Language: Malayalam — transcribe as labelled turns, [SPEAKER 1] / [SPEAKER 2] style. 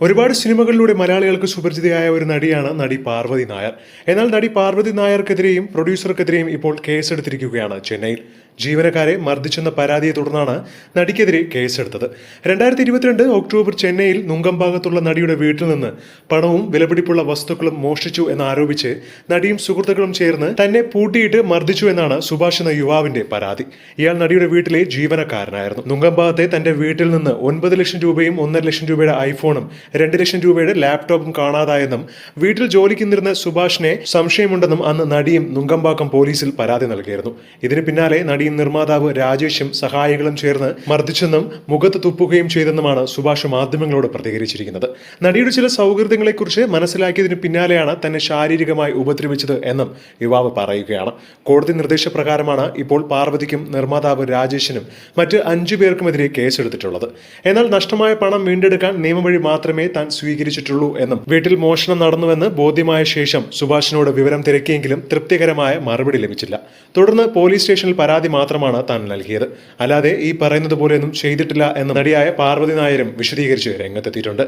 [SPEAKER 1] ഒരുപാട് സിനിമകളിലൂടെ മലയാളികൾക്ക് സുപരിചിതയായ ഒരു നടിയാണ് നടി പാർവതി നായർ. എന്നാൽ നടി പാർവതി നായർക്കെതിരെയും പ്രൊഡ്യൂസർക്കെതിരെയും ഇപ്പോൾ കേസെടുത്തിരിക്കുകയാണ് ചെന്നൈയിൽ. ജീവനക്കാരെ മർദ്ദിച്ചെന്ന പരാതിയെ തുടർന്നാണ് നടിക്കെതിരെ കേസെടുത്തത്. രണ്ടായിരത്തി ഇരുപത്തിരണ്ട് ഒക്ടോബർ ചെന്നൈയിൽ നുങ്കംഭാഗത്തുള്ള നടിയുടെ വീട്ടിൽ നിന്ന് പണവും വിലപിടിപ്പുള്ള വസ്തുക്കളും മോഷ്ടിച്ചു എന്നാരോപിച്ച് നടിയും സുഹൃത്തുക്കളും ചേർന്ന് തന്നെ പൂട്ടിയിട്ട് മർദ്ദിച്ചു എന്നാണ് സുഭാഷ് എന്ന യുവാവിന്റെ പരാതി. ഇയാൾ നടിയുടെ വീട്ടിലെ ജീവനക്കാരനായിരുന്നു. നുങ്കംഭാഗത്തെ തന്റെ വീട്ടിൽ നിന്ന് ഒൻപത് ലക്ഷം രൂപയും ഒന്നര ലക്ഷം രൂപയുടെ ഐഫോണും രണ്ട് ലക്ഷം രൂപയുടെ ലാപ്ടോപ്പും കാണാതായെന്നും വീട്ടിൽ ജോലിക്ക് നിന്നിരുന്ന സുഭാഷിനെ സംശയമുണ്ടെന്നും അന്ന് നടിയും നുങ്കമ്പാക്കം പോലീസിൽ പരാതി നൽകിയിരുന്നു. ഇതിന് പിന്നാലെ നടിയും നിർമ്മാതാവ് രാജേഷും സഹായികളും ചേർന്ന് മർദ്ദിച്ചെന്നും മുഖത്ത് തുപ്പുകയും ചെയ്തെന്നുമാണ് സുഭാഷ് മാധ്യമങ്ങളോട് പ്രതികരിച്ചിരിക്കുന്നത്. നടിയുടെ ചില സൗഹൃദങ്ങളെക്കുറിച്ച് മനസ്സിലാക്കിയതിന് പിന്നാലെയാണ് തന്നെ ശാരീരികമായി ഉപദ്രവിച്ചത് എന്നും യുവാവ് പറയുകയാണ്. കോടതി നിർദ്ദേശപ്രകാരമാണ് ഇപ്പോൾ പാർവതിക്കും നിർമ്മാതാവ് രാജേഷിനും മറ്റ് അഞ്ചു പേർക്കുമെതിരെ കേസെടുത്തിട്ടുള്ളത്. എന്നാൽ നഷ്ടമായ പണം വീണ്ടെടുക്കാൻ നിയമവഴി മാത്രമേ താൻ സ്വീകരിച്ചിട്ടുള്ളൂ എന്നും വീട്ടിൽ മോഷണം നടന്നുവെന്ന് ബോധ്യമായ ശേഷം സുഭാഷിനോട് വിവരം തിരക്കിയെങ്കിലും തൃപ്തികരമായ മറുപടി ലഭിച്ചില്ല. തുടർന്ന് പോലീസ് സ്റ്റേഷനിൽ പരാതി മാത്രമാണ് താൻ നൽകിയത്. അല്ലാതെ ഈ പറയുന്നത് പോലെയൊന്നും ചെയ്തിട്ടില്ല എന്ന് നടിയായ പാർവതി നായരും വിശദീകരിച്ച് രംഗത്തെത്തിയിട്ടുണ്ട്.